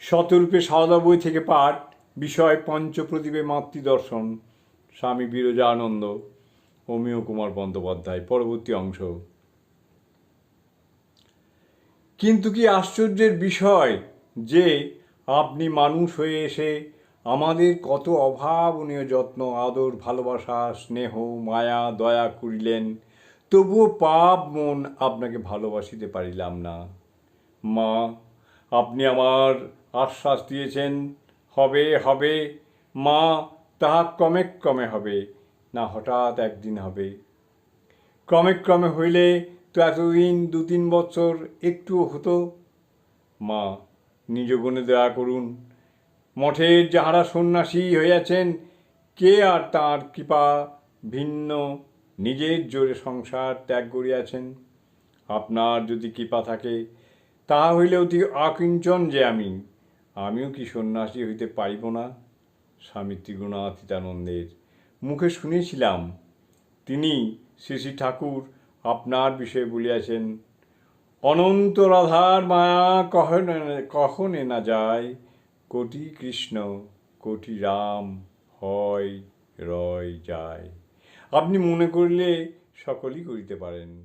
শতরূপে সারদা বই থেকে পাঠ বিষয় পঞ্চপ্রদীপে মাতৃদর্শন, স্বামী বিরজানন্দ অমিয় কুমার বন্দ্যোপাধ্যায়, পরবর্তী অংশ। কিন্তু কি আশ্চর্যের বিষয় যে আপনি মানুষ হয়ে এসে আমাদের কত অভাবনীয় যত্ন, আদর, ভালোবাসা, স্নেহ, মায়া, দয়া করিলেন? তবুও পাপ মন আপনাকে ভালোবাসিতে পারিলাম না। মা, আপনি আমার আশ্বাস দিয়েছেন, হবে হবে, মা তাহা ক্রমে ক্রমে হবে, না হঠাৎ একদিন হবে। ক্রমে ক্রমে হইলে তো এতদিন দু তিন বছর একটুও হতো। মা, নিজ গুণে দয়া করুন। মঠের যাহারা সন্ন্যাসী হইয়াছেন, কে আর তাঁর কৃপা ভিন্ন নিজের জোরে সংসার ত্যাগ করিয়াছেন? আপনার যদি কৃপা থাকে, তাহা হইলে অতি আকিঞ্চন যে আমি। আমিও কি সন্ন্যাসী হইতে পারিব না? স্বামী ত্রিগুণাতীতানন্দের। মুখে শুনেছিলাম তিনি শ্রী শ্রী ঠাকুর আপনার বিষয়ে বলিয়াছেন, অনন্ত রাধার মায়া কখনে কখনে না যায়। কোটি কৃষ্ণ, কোটি রাম, হয়, রয়, যায়। আপনি মনে করলে সকলই করিতে পারেন।